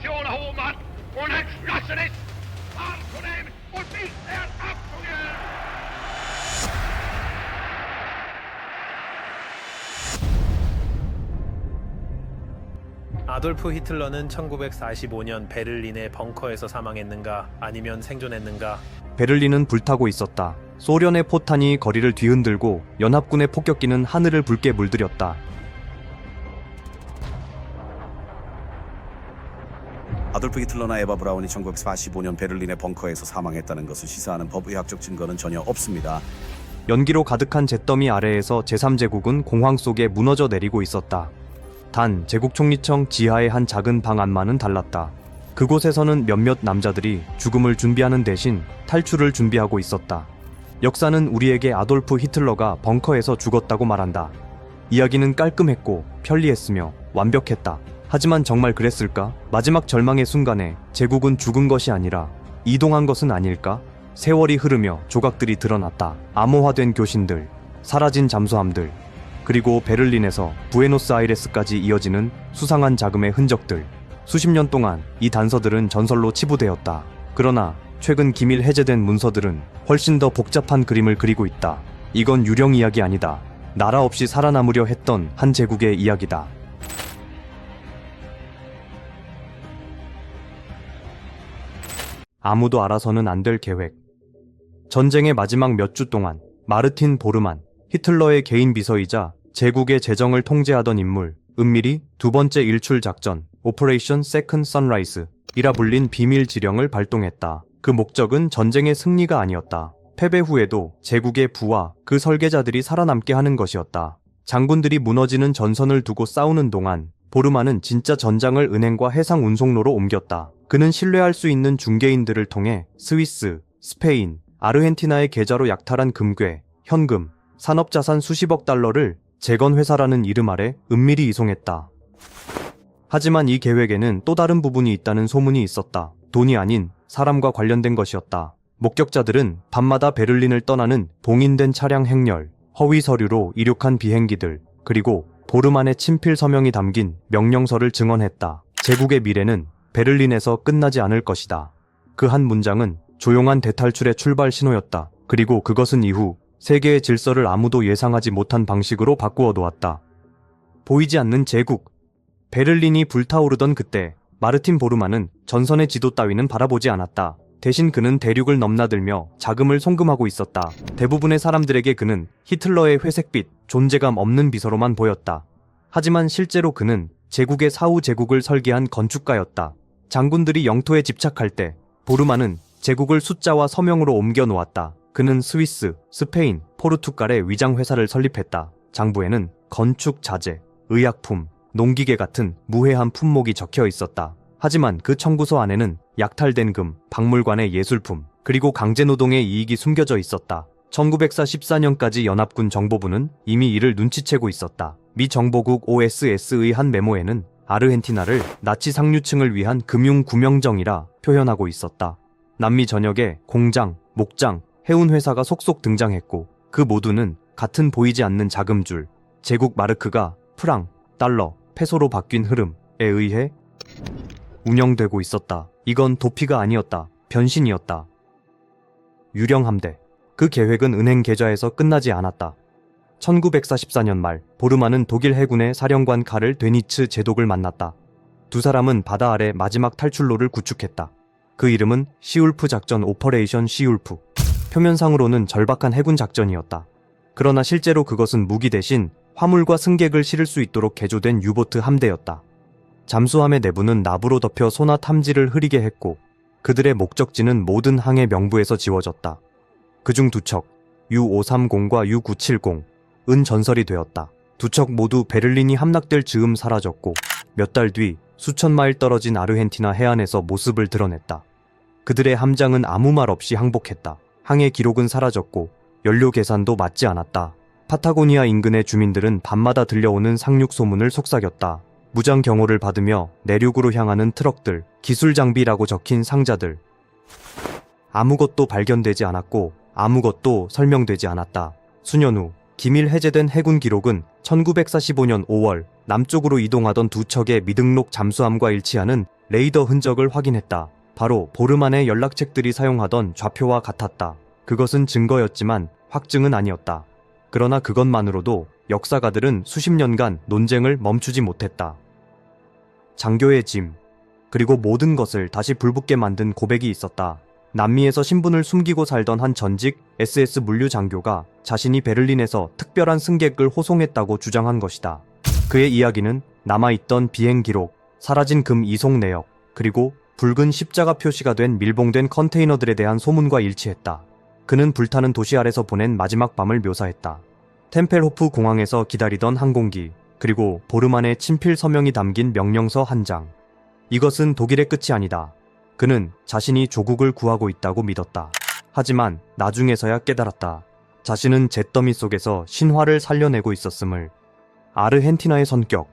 Aktion Hohmann und entschlossen ist, wahrzunehmen und nicht mehr abzugeben. 아돌프 히틀러는 1945년 베를린의 벙커에서 사망했는가 아니면 생존했는가 베를린은 불타고 있었다. 소련의 포탄이 거리를 뒤흔들고 연합군의 폭격기는 하늘을 붉게 물들였다. 아돌프 히틀러나 에바 브라운이 1945년 베를린의 벙커에서 사망했다는 것을 시사하는 법의학적 증거는 전혀 없습니다. 연기로 가득한 잿더미 아래에서 제3제국은 공황 속에 무너져 내리고 있었다. 단 제국 총리청 지하의 한 작은 방 안만은 달랐다. 그곳에서는 몇몇 남자들이 죽음을 준비하는 대신 탈출을 준비하고 있었다. 역사는 우리에게 아돌프 히틀러가 벙커에서 죽었다고 말한다. 이야기는 깔끔했고 편리했으며 완벽했다. 하지만 정말 그랬을까? 마지막 절망의 순간에 제국은 죽은 것이 아니라 이동한 것은 아닐까? 세월이 흐르며 조각들이 드러났다. 암호화된 교신들, 사라진 잠수함들, 그리고 베를린에서 부에노스아이레스까지 이어지는 수상한 자금의 흔적들. 수십 년 동안 이 단서들은 전설로 치부되었다. 그러나 최근 기밀 해제된 문서들은 훨씬 더 복잡한 그림을 그리고 있다. 이건 유령 이야기 아니다. 나라 없이 살아남으려 했던 한 제국의 이야기다. 아무도 알아서는 안 될 계획. 전쟁의 마지막 몇 주 동안 마르틴 보르만, 히틀러의 개인 비서이자 제국의 재정을 통제하던 인물, 은밀히 두 번째 일출 작전, 오퍼레이션 세컨 선라이즈 이라 불린 비밀 지령을 발동했다. 그 목적은 전쟁의 승리가 아니었다. 패배 후에도 제국의 부와 그 설계자들이 살아남게 하는 것이었다. 장군들이 무너지는 전선을 두고 싸우는 동안 보르만은 진짜 전장을 은행과 해상 운송로로 옮겼다. 그는 신뢰할 수 있는 중개인들을 통해 스위스, 스페인, 아르헨티나의 계좌로 약탈한 금괴, 현금, 산업자산 수십억 달러를 재건회사라는 이름 아래 은밀히 이송했다. 하지만 이 계획에는 또 다른 부분이 있다는 소문이 있었다. 돈이 아닌 사람과 관련된 것이었다. 목격자들은 밤마다 베를린을 떠나는 봉인된 차량 행렬, 허위 서류로 이륙한 비행기들, 그리고 보르만의 친필 서명이 담긴 명령서를 증언했다. 제국의 미래는 베를린에서 끝나지 않을 것이다. 그 한 문장은 조용한 대탈출의 출발 신호였다. 그리고 그것은 이후 세계의 질서를 아무도 예상하지 못한 방식으로 바꾸어 놓았다. 보이지 않는 제국. 베를린이 불타오르던 그때 마르틴 보르만은 전선의 지도 따위는 바라보지 않았다. 대신 그는 대륙을 넘나들며 자금을 송금하고 있었다. 대부분의 사람들에게 그는 히틀러의 회색빛, 존재감 없는 비서로만 보였다. 하지만 실제로 그는 제국의 사후 제국을 설계한 건축가였다. 장군들이 영토에 집착할 때 보르만은 제국을 숫자와 서명으로 옮겨 놓았다. 그는 스위스, 스페인, 포르투갈의 위장 회사를 설립했다. 장부에는 건축 자재, 의약품, 농기계 같은 무해한 품목이 적혀 있었다. 하지만 그 청구서 안에는 약탈된 금, 박물관의 예술품, 그리고 강제노동의 이익이 숨겨져 있었다. 1914년까지 연합군 정보부는 이미 이를 눈치채고 있었다. 미 정보국 OSS의 한 메모에는 아르헨티나를 나치 상류층을 위한 금융 구명정이라 표현하고 있었다. 남미 전역에 공장, 목장, 해운회사가 속속 등장했고 그 모두는 같은 보이지 않는 자금줄, 제국 마르크가 프랑, 달러, 페소로 바뀐 흐름에 의해 운영되고 있었다. 이건 도피가 아니었다. 변신이었다. 유령 함대. 그 계획은 은행 계좌에서 끝나지 않았다. 1944년 말 보르만은 독일 해군의 사령관 카를 데니츠 제독을 만났다. 두 사람은 바다 아래 마지막 탈출로를 구축했다. 그 이름은 시울프 작전 오퍼레이션 시울프. 표면상으로는 절박한 해군 작전이었다. 그러나 실제로 그것은 무기 대신 화물과 승객을 실을 수 있도록 개조된 유보트 함대였다. 잠수함의 내부는 나부로 덮여 소나 탐지를 흐리게 했고 그들의 목적지는 모든 항해 명부에서 지워졌다. 그중 두 척, U530과 U970, 은 전설이 되었다. 두 척 모두 베를린이 함락될 즈음 사라졌고 몇 달 뒤 수천 마일 떨어진 아르헨티나 해안에서 모습을 드러냈다. 그들의 함장은 아무 말 없이 항복했다. 항해 기록은 사라졌고 연료 계산도 맞지 않았다. 파타고니아 인근의 주민들은 밤마다 들려오는 상륙 소문을 속삭였다. 무장 경호를 받으며 내륙으로 향하는 트럭들, 기술 장비라고 적힌 상자들. 아무것도 발견되지 않았고 아무것도 설명되지 않았다. 수년 후 기밀 해제된 해군 기록은 1945년 5월 남쪽으로 이동하던 두 척의 미등록 잠수함과 일치하는 레이더 흔적을 확인했다. 바로 보르만의 연락책들이 사용하던 좌표와 같았다. 그것은 증거였지만 확증은 아니었다. 그러나 그것만으로도 역사가들은 수십 년간 논쟁을 멈추지 못했다. 장교의 짐, 그리고 모든 것을 다시 불붙게 만든 고백이 있었다. 남미에서 신분을 숨기고 살던 한 전직 SS 물류 장교가 자신이 베를린에서 특별한 승객을 호송했다고 주장한 것이다. 그의 이야기는 남아있던 비행 기록, 사라진 금 이송 내역, 그리고 붉은 십자가 표시가 된 밀봉된 컨테이너들에 대한 소문과 일치했다. 그는 불타는 도시 아래서 보낸 마지막 밤을 묘사했다. 템펠호프 공항에서 기다리던 항공기, 그리고 보르만의 친필 서명이 담긴 명령서 한 장. 이것은 독일의 끝이 아니다. 그는 자신이 조국을 구하고 있다고 믿었다. 하지만 나중에서야 깨달았다. 자신은 잿더미 속에서 신화를 살려내고 있었음을. 아르헨티나의 선격.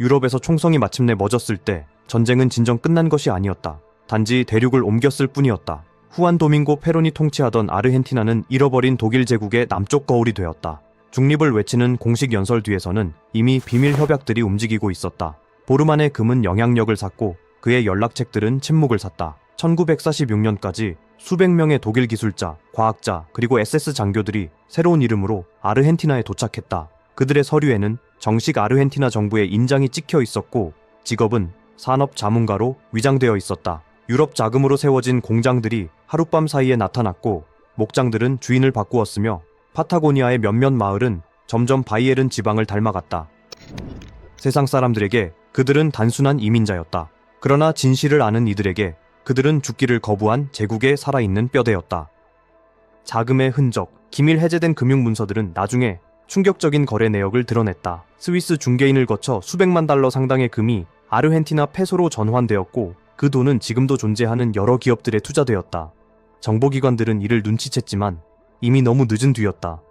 유럽에서 총성이 마침내 멎었을 때 전쟁은 진정 끝난 것이 아니었다. 단지 대륙을 옮겼을 뿐이었다. 후안 도밍고 페론이 통치하던 아르헨티나는 잃어버린 독일 제국의 남쪽 거울이 되었다. 중립을 외치는 공식 연설 뒤에서는 이미 비밀 협약들이 움직이고 있었다. 보르만의 금은 영향력을 샀고 그의 연락책들은 침묵을 샀다. 1946년까지 수백 명의 독일 기술자, 과학자, 그리고 SS 장교들이 새로운 이름으로 아르헨티나에 도착했다. 그들의 서류에는 정식 아르헨티나 정부의 인장이 찍혀 있었고 직업은 산업 자문가로 위장되어 있었다. 유럽 자금으로 세워진 공장들이 하룻밤 사이에 나타났고 목장들은 주인을 바꾸었으며 파타고니아의 몇몇 마을은 점점 바이에른 지방을 닮아갔다. 세상 사람들에게 그들은 단순한 이민자였다. 그러나 진실을 아는 이들에게 그들은 죽기를 거부한 제국의 살아있는 뼈대였다. 자금의 흔적, 기밀 해제된 금융 문서들은 나중에 충격적인 거래 내역을 드러냈다. 스위스 중개인을 거쳐 수백만 달러 상당의 금이 아르헨티나 페소로 전환되었고 그 돈은 지금도 존재하는 여러 기업들에 투자되었다. 정보기관들은 이를 눈치챘지만 이미 너무 늦은 뒤였다.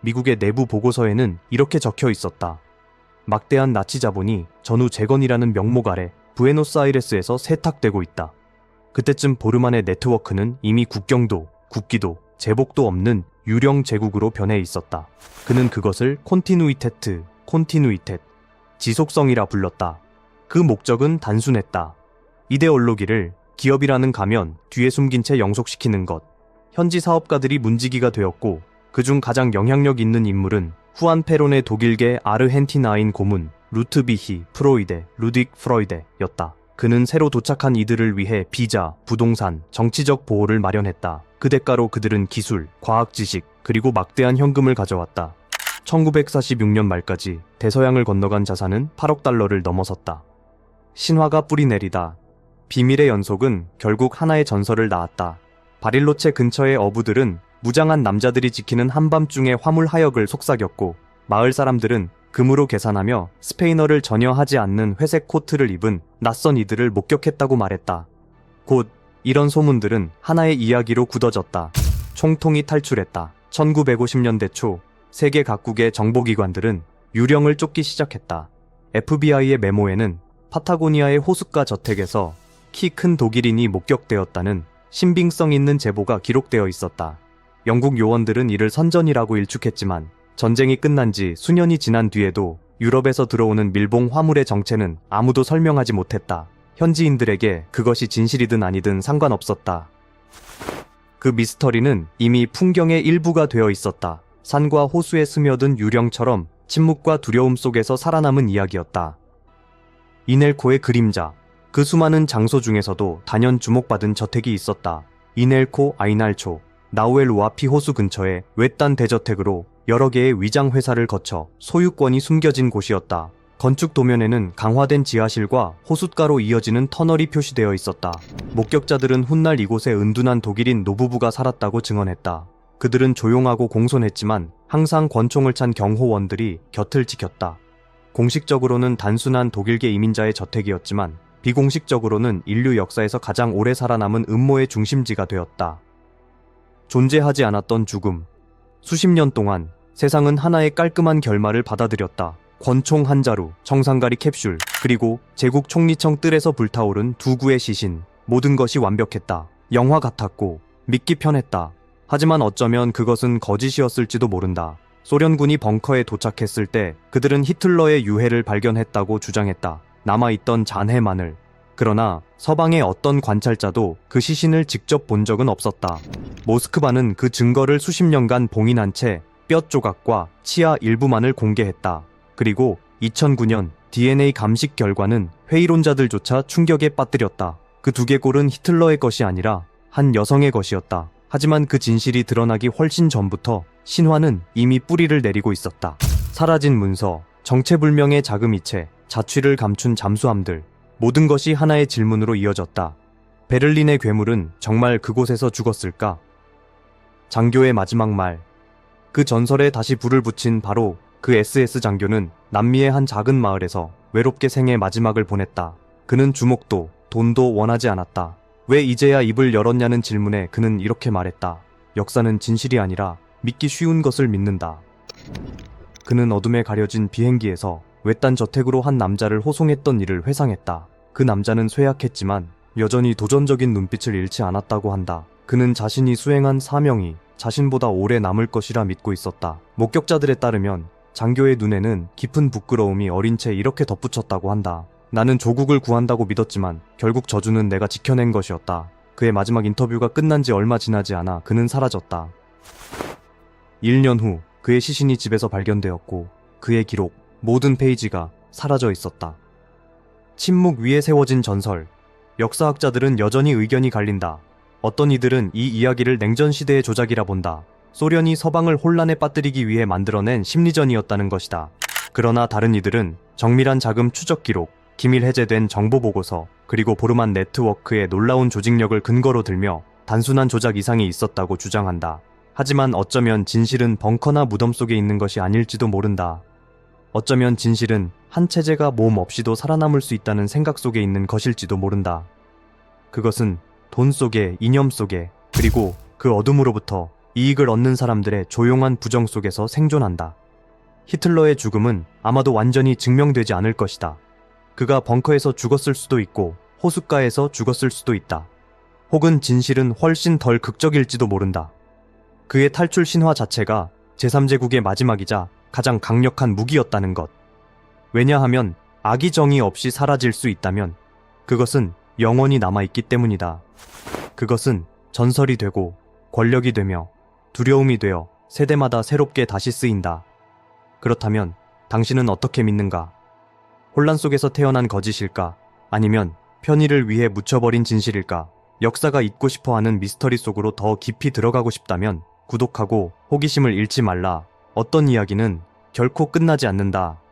미국의 내부 보고서에는 이렇게 적혀 있었다. 막대한 나치 자본이 전후 재건이라는 명목 아래 부에노스아이레스에서 세탁되고 있다. 그때쯤 보르만의 네트워크는 이미 국경도, 국기도, 제복도 없는 유령 제국으로 변해 있었다. 그는 그것을 콘티누이테트, 콘티누이텟, 지속성이라 불렀다. 그 목적은 단순했다. 이데올로기를 기업이라는 가면 뒤에 숨긴 채 영속시키는 것. 현지 사업가들이 문지기가 되었고 그중 가장 영향력 있는 인물은 후안 페론의 독일계 아르헨티나인 고문 루트비히 프로이데 루딕 프로이데였다. 그는 새로 도착한 이들을 위해 비자, 부동산, 정치적 보호를 마련했다. 그 대가로 그들은 기술, 과학 지식, 그리고 막대한 현금을 가져왔다. 1946년 말까지 대서양을 건너간 자산은 8억 달러를 넘어섰다. 신화가 뿌리 내리다. 비밀의 연속은 결국 하나의 전설을 낳았다. 바릴로체 근처의 어부들은 무장한 남자들이 지키는 한밤중의 화물 하역을 속삭였고 마을 사람들은 금으로 계산하며 스페인어를 전혀 하지 않는 회색 코트를 입은 낯선 이들을 목격했다고 말했다. 곧 이런 소문들은 하나의 이야기로 굳어졌다. 총통이 탈출했다. 1950년대 초 세계 각국의 정보기관들은 유령을 쫓기 시작했다. FBI의 메모에는 파타고니아의 호숫가 저택에서 키 큰 독일인이 목격되었다는 신빙성 있는 제보가 기록되어 있었다. 영국 요원들은 이를 선전이라고 일축했지만 전쟁이 끝난 지 수년이 지난 뒤에도 유럽에서 들어오는 밀봉 화물의 정체는 아무도 설명하지 못했다. 현지인들에게 그것이 진실이든 아니든 상관없었다. 그 미스터리는 이미 풍경의 일부가 되어 있었다. 산과 호수에 스며든 유령처럼 침묵과 두려움 속에서 살아남은 이야기였다. 이넬코의 그림자. 그 수많은 장소 중에서도 단연 주목받은 저택이 있었다. 이넬코 아이날초. 나우엘로아 피호수 근처의 외딴 대저택으로 여러 개의 위장 회사를 거쳐 소유권이 숨겨진 곳이었다. 건축 도면에는 강화된 지하실과 호숫가로 이어지는 터널이 표시되어 있었다. 목격자들은 훗날 이곳에 은둔한 독일인 노부부가 살았다고 증언했다. 그들은 조용하고 공손했지만 항상 권총을 찬 경호원들이 곁을 지켰다. 공식적으로는 단순한 독일계 이민자의 저택이었지만 비공식적으로는 인류 역사에서 가장 오래 살아남은 음모의 중심지가 되었다. 존재하지 않았던 죽음. 수십 년 동안 세상은 하나의 깔끔한 결말을 받아들였다. 권총 한 자루, 청산가리 캡슐, 그리고 제국 총리청 뜰에서 불타오른 두 구의 시신. 모든 것이 완벽했다. 영화 같았고 믿기 편했다. 하지만 어쩌면 그것은 거짓이었을지도 모른다. 소련군이 벙커에 도착했을 때 그들은 히틀러의 유해를 발견했다고 주장했다. 남아있던 잔해만을. 그러나 서방의 어떤 관찰자도 그 시신을 직접 본 적은 없었다. 모스크바는 그 증거를 수십 년간 봉인한 채 뼈 조각과 치아 일부만을 공개했다. 그리고 2009년 DNA 감식 결과는 회의론자들조차 충격에 빠뜨렸다. 그 두개골은 히틀러의 것이 아니라 한 여성의 것이었다. 하지만 그 진실이 드러나기 훨씬 전부터 신화는 이미 뿌리를 내리고 있었다. 사라진 문서, 정체불명의 자금이체, 자취를 감춘 잠수함들, 모든 것이 하나의 질문으로 이어졌다. 베를린의 괴물은 정말 그곳에서 죽었을까? 장교의 마지막 말. 그 전설에 다시 불을 붙인 바로 그 SS 장교는 남미의 한 작은 마을에서 외롭게 생의 마지막을 보냈다. 그는 주목도 돈도 원하지 않았다. 왜 이제야 입을 열었냐는 질문에 그는 이렇게 말했다. 역사는 진실이 아니라 믿기 쉬운 것을 믿는다. 그는 어둠에 가려진 비행기에서 외딴 저택으로 한 남자를 호송했던 일을 회상했다. 그 남자는 쇠약했지만 여전히 도전적인 눈빛을 잃지 않았다고 한다. 그는 자신이 수행한 사명이 자신보다 오래 남을 것이라 믿고 있었다. 목격자들에 따르면 장교의 눈에는 깊은 부끄러움이 어린 채 이렇게 덧붙였다고 한다. 나는 조국을 구한다고 믿었지만 결국 저주는 내가 지켜낸 것이었다. 그의 마지막 인터뷰가 끝난 지 얼마 지나지 않아 그는 사라졌다. 1년 후 그의 시신이 집에서 발견되었고 그의 기록 모든 페이지가 사라져 있었다. 침묵 위에 세워진 전설. 역사학자들은 여전히 의견이 갈린다. 어떤 이들은 이 이야기를 냉전 시대의 조작이라 본다. 소련이 서방을 혼란에 빠뜨리기 위해 만들어낸 심리전이었다는 것이다. 그러나 다른 이들은 정밀한 자금 추적 기록, 기밀 해제된 정보 보고서, 그리고 보르만 네트워크의 놀라운 조직력을 근거로 들며 단순한 조작 이상이 있었다고 주장한다. 하지만 어쩌면 진실은 벙커나 무덤 속에 있는 것이 아닐지도 모른다. 어쩌면 진실은 한 체제가 몸 없이도 살아남을 수 있다는 생각 속에 있는 것일지도 모른다. 그것은 돈 속에, 이념 속에, 그리고 그 어둠으로부터 이익을 얻는 사람들의 조용한 부정 속에서 생존한다. 히틀러의 죽음은 아마도 완전히 증명되지 않을 것이다. 그가 벙커에서 죽었을 수도 있고 호숫가에서 죽었을 수도 있다. 혹은 진실은 훨씬 덜 극적일지도 모른다. 그의 탈출 신화 자체가 제3제국의 마지막이자 가장 강력한 무기였다는 것. 왜냐하면 악이 정의 없이 사라질 수 있다면 그것은 영원히 남아있기 때문이다. 그것은 전설이 되고 권력이 되며 두려움이 되어 세대마다 새롭게 다시 쓰인다. 그렇다면 당신은 어떻게 믿는가? 혼란 속에서 태어난 거짓일까? 아니면 편의를 위해 묻혀버린 진실일까? 역사가 잊고 싶어 하는 미스터리 속으로 더 깊이 들어가고 싶다면 구독하고 호기심을 잃지 말라. 어떤 이야기는 결코 끝나지 않는다.